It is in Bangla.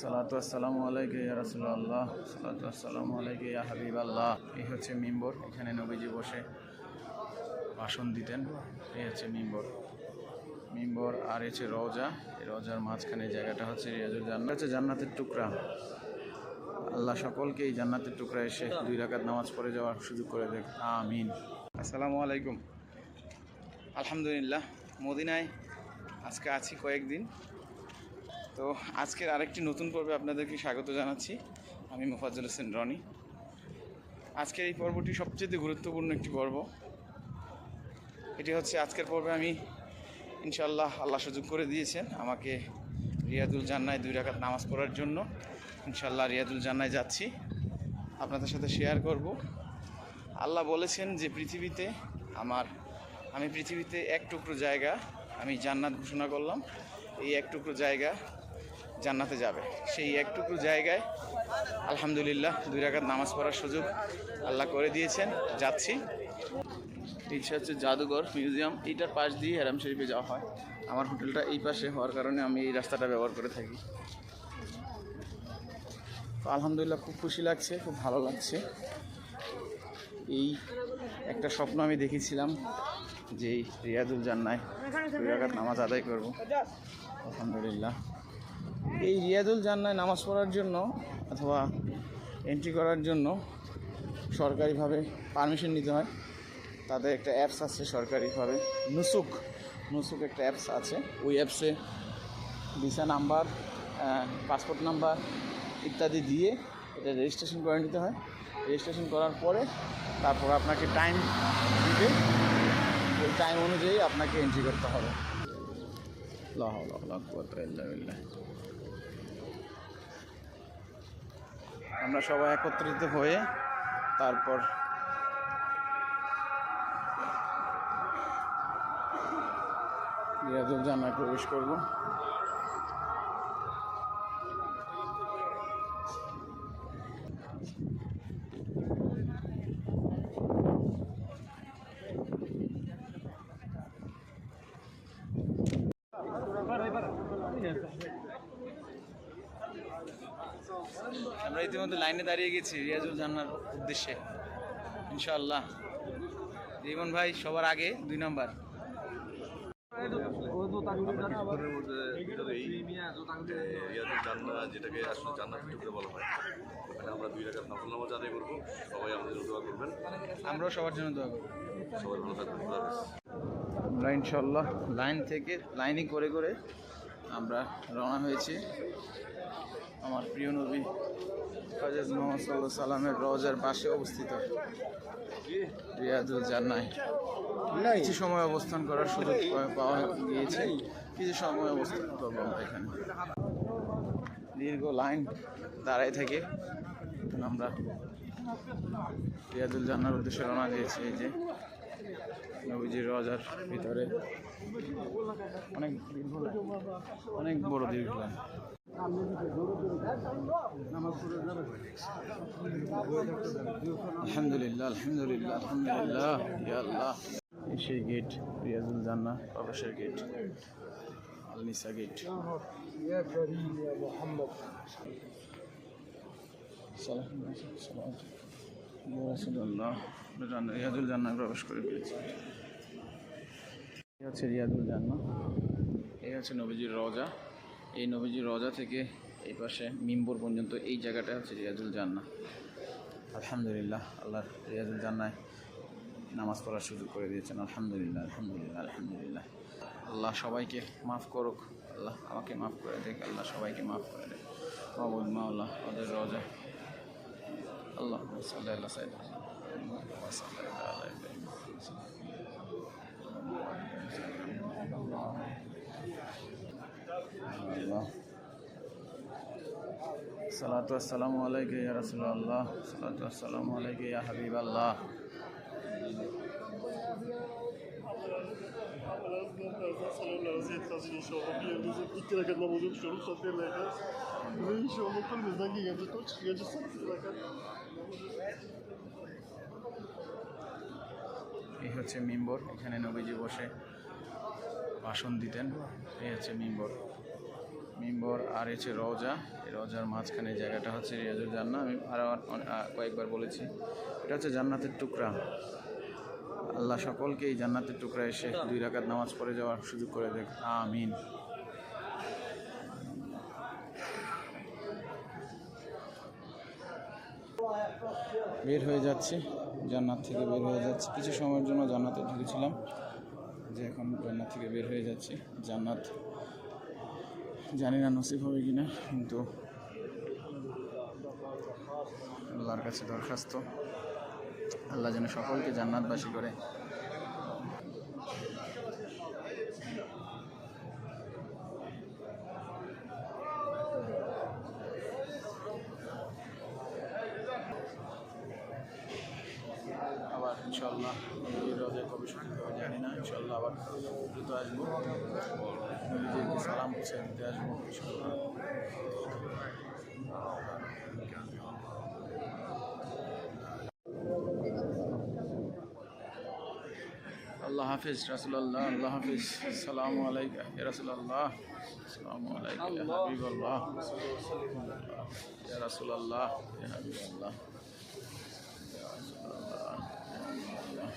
সালাতু আসসালামু আলাইকে ইয়া রাসূলুল্লাহ, সালাতু আসসালামু আলাইকে ইয়া হাবিবাল্লাহ। এই হচ্ছে মিম্বর, এখানে নবীজি বসে ভাষণ দিতেন। এই হচ্ছে মিম্বর। মিম্বর আর হচ্ছে রওজা। এই রওজার মাঝখানে জায়গাটা হচ্ছে রিয়াজুল জান্নাত। হচ্ছে জান্নাতের টুকরা। আল্লাহ সকলকে এই জান্নাতের টুকরা এসে দুই রাকাত নামাজ পড়ে যাওয়ার সুযোগ করে দেখ আমিন। আসসালামু আলাইকুম। আলহামদুলিল্লাহ, মদিনায় আজকে আছি কয়েকদিন। তো আজকের আরেকটি নতুন পর্বে আপনাদেরকে স্বাগত জানাচ্ছি। আমি মোফাজ্জল হোসেন রনি। আজকের এই পর্বটি সবচেয়ে গুরুত্বপূর্ণ একটি পর্ব। এটি হচ্ছে আজকের পর্বে আমি ইনশাল্লাহ আল্লাহ সুযোগ করে দিয়েছেন আমাকে রিয়াদুল জান্নায় দুই রাকাত নামাজ পড়ার জন্য। ইনশাল্লাহ রিয়াদুল জান্নায় যাচ্ছি। আপনাদের সাথে শেয়ার করব। আল্লাহ বলেছেন যে পৃথিবীতে আমার, আমি পৃথিবীতে এক টুকরো জায়গা আমি জান্নাত ঘোষণা করলাম। এই এক টুকরো জায়গা জান্নাতে যাবে। সেই একটুকু জায়গায় আলহামদুলিল্লাহ দুই রাকাত নামাজ পড়ার সুযোগ আল্লাহ করে দিয়েছেন। যাচ্ছি। ইচ্ছা হচ্ছে জাদুঘর মিউজিয়াম। এইটার পাশ দিয়ে হেরাম শরীফে যাওয়া হয়। আমার হোটেলটা এই পাশে হওয়ার কারণে আমি এই রাস্তাটা ব্যবহার করে থাকি। তো আলহামদুলিল্লাহ খুব খুশি লাগছে, খুব ভালো লাগছে। এই একটা স্বপ্ন আমি দেখেছিলাম যে এই রিয়াদুল জান্নায় দুই রাকাত নামাজ আদায় করব। আলহামদুলিল্লাহ। এই রিয়াদুল জান্নায় নামাজ পড়ার জন্য অথবা এন্ট্রি করার জন্য সরকারিভাবে পারমিশন নিতে হয়। তাদের একটা অ্যাপস আছে সরকারিভাবে। নুসুক। নুসুক একটা অ্যাপস আছে। ওই অ্যাপসে ভিসা নাম্বার পাসপোর্ট নাম্বার ইত্যাদি দিয়ে এটা রেজিস্ট্রেশন করে নিতে হয়। রেজিস্ট্রেশন করার পরে তারপর আপনাকে টাইম দিবে। ওই টাইম অনুযায়ী আপনাকে এন্ট্রি করতে হবে। হাওলা ওয়ালা আমরা সবাই একত্রিত হয়ে তারপর রিয়াজুল জানায় প্রবেশ করব। ইতিমধ্যে লাইনে দাঁড়িয়ে গেছি রিয়াজুল জান্নার উদ্দেশ্যে। ইনশাআল্লাহ। রিমন ভাই, সবার আগে দুই নাম্বার। যেটাকে আসলে বলা হয় আমরা দুই নফল নামাজ আদায় করব সবাই আমাদের দোয়া করবেন আমরাও সবার জন্য দোয়া করব। সবাই ভালো থাকবেন আমরা ইনশাল্লাহ লাইন থেকে লাইনিং করে করে আমরা রওনা হয়েছি। আমার প্রিয় নবী ফাজাজ মোহাম্মদ সাল্লাহ সাল্লামের রজার পাশে অবস্থিত রিয়াদুল জান্নায় কিছু সময় অবস্থান করার সুযোগ পাওয়া গিয়েছে। কিছু সময় অবস্থান করব আমরা এখানে। দীর্ঘ লাইন দাঁড়ায় থেকে আমরা রিয়াদুল জান্নার উদ্দেশ্যে রওনা দিয়েছি এই যে নবীজির রজার ভিতরে। অনেক দীর্ঘ অনেক বড় দীর্ঘ লাইন। আলহামদুলিল্লাহ আলহামদুলিল্লাহ আলহামদুলিল্লাহ আল্লাহ। সেই গেট রিয়াজুল জান্না প্রবেশের গেট আলনিসা গেট রিয়াজুল জান্না প্রবেশ করে ফেলেছি। আছে রিয়াজুল জান্না এই আছে নবীজির রজা এই নবীজির রজা থেকে এই পাশে মিম্বর পর্যন্ত এই জায়গাটা হচ্ছে রিয়াজুল জান্না আলহামদুলিল্লাহ, আল্লাহ রিয়াজুল জান্নায় নামাজ পড়ার সুযোগ করে দিয়েছেন। আলহামদুলিল্লাহ আলহামদুলিল্লাহ আলহামদুলিল্লাহ। আল্লাহ সবাইকে মাফ করুক। আল্লাহ আমাকে মাফ করে দেখ আল্লাহ সবাইকে মাফ করে দেখ মাবুদ মাওলা ওদের রজা। আল্লাহ সাল্লাহ আল্লাহ সালাত আসসালাম আলাইকুম ইয়া রাসূলুল্লাহ, সালাত আসসালাম আলাইকুম ইয়া হাবিবাল্লাহ। এই হচ্ছে মেম্বর, এখানে নবীজি বসে ভাষণ দিতেন। এই হচ্ছে মেম্বর। মিম্বর আর হচ্ছে রওজা, এই রওজার মাঝখানে জায়গাটা হচ্ছে রিয়াজুল জান্না আমি আরও কয়েকবার বলেছি, এটা হচ্ছে জান্নাতের টুকরা। আল্লাহ সকলকে এই জান্নাতের টুকরা এসে দুই রাকাত নামাজ পড়ে যাওয়ার সুযোগ করে দেখ। আমিন। বের হয়ে যাচ্ছি, জান্নাত থেকে বের হয়ে যাচ্ছি। কিছু সময়ের জন্য জান্নাতে ঢুকেছিলাম, যে এখন জান্নাত থেকে বের হয়ে যাচ্ছি। জান্নাত জানি না নসিব হবে কি না কিন্তু আল্লাহর কাছে দরখাস্ত। আল্লাহ যেন সকলকে জান্নাতবাসী করে আবার ইনশাল্লাহ রোজে কবে ছুটি হবে জানি না ইনশাল্লাহ আবার দ্রুত আসব। নিজেকে সালাম পৌঁছে দিতে আসব আল্লাহ হাফিজ রাসুলাল্লাহ আল্লাহ হাফিজ। সালামু আলাইকা রাসুলাল্লাহ। সালামু আলাইকা ইয়া হাবিবাল্লাহ। ইয়া রাসুলাল্লাহ ইয়া হাবিবাল্লাহ